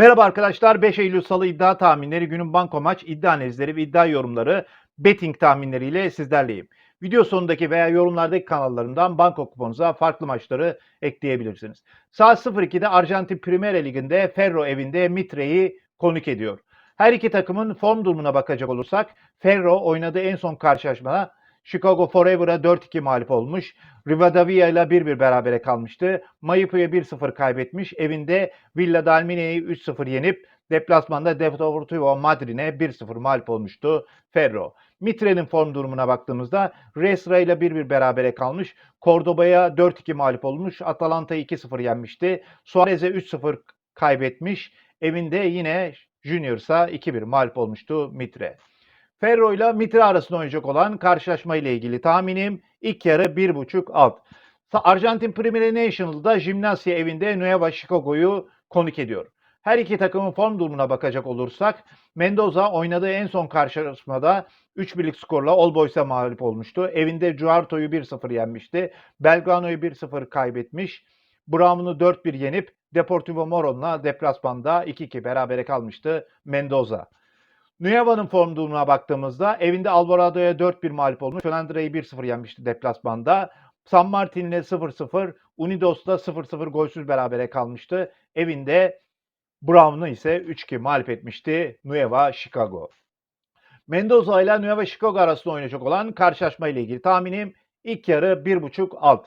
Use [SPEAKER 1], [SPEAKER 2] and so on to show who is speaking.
[SPEAKER 1] Merhaba arkadaşlar. 5 Eylül Salı iddia tahminleri, günün banko maç, iddia analizleri ve iddia yorumları, betting tahminleriyle sizlerleyim. Video sonundaki veya yorumlardaki kanallarımdan banko kuponunuza farklı maçları ekleyebilirsiniz. Saat 02'de Arjantin Premier Ligi'nde Ferro evinde Mitre'yi konuk ediyor. Her iki takımın form durumuna bakacak olursak Ferro oynadığı en son karşılaşmada Chicago Forever'a 4-2 mağlup olmuş. Rivadavia ile 1-1 berabere kalmıştı. Mayıpı'ya 1-0 kaybetmiş. Evinde Villa Dalmine'yi 3-0 yenip deplasmanda Deportivo Madrid'e 1-0 mağlup olmuştu Ferro. Mitre'nin form durumuna baktığımızda Resra ile 1-1 berabere kalmış. Cordoba'ya 4-2 mağlup olmuş. Atalanta'yı 2-0 yenmişti. Suarez'e 3-0 kaybetmiş. Evinde yine Junior'sa 2-1 mağlup olmuştu Mitre. Ferro ile Mitre arasında oynayacak olan karşılaşma ile ilgili tahminim ilk yarı 1.5 alt. Arjantin Premier National'da Gimnasia evinde Nueva Chicago'yu konuk ediyor. Her iki takımın form durumuna bakacak olursak Mendoza oynadığı en son karşılaşmada 3 birlik skorla All Boys'a mağlup olmuştu. Evinde Juarto'yu 1-0 yenmişti. Belgrano'yu 1-0 kaybetmiş. Brown'u 4-1 yenip Deportivo Moron'la deplasmanda 2-2 berabere kalmıştı Mendoza. Nueva'nın form durumuna baktığımızda evinde Alvarado'ya 4-1 mağlup olmuş. Flandre'yi 1-0 yenmişti deplasmanda. San Martin'le 0-0, Unidos'ta 0-0 golsüz berabere kalmıştı. Evinde Brown'u ise 3-2 mağlup etmişti Nueva Chicago. Mendoza ile Nueva Chicago arasında oynayacak olan karşılaşma ile ilgili tahminim ilk yarı 1.5 alt.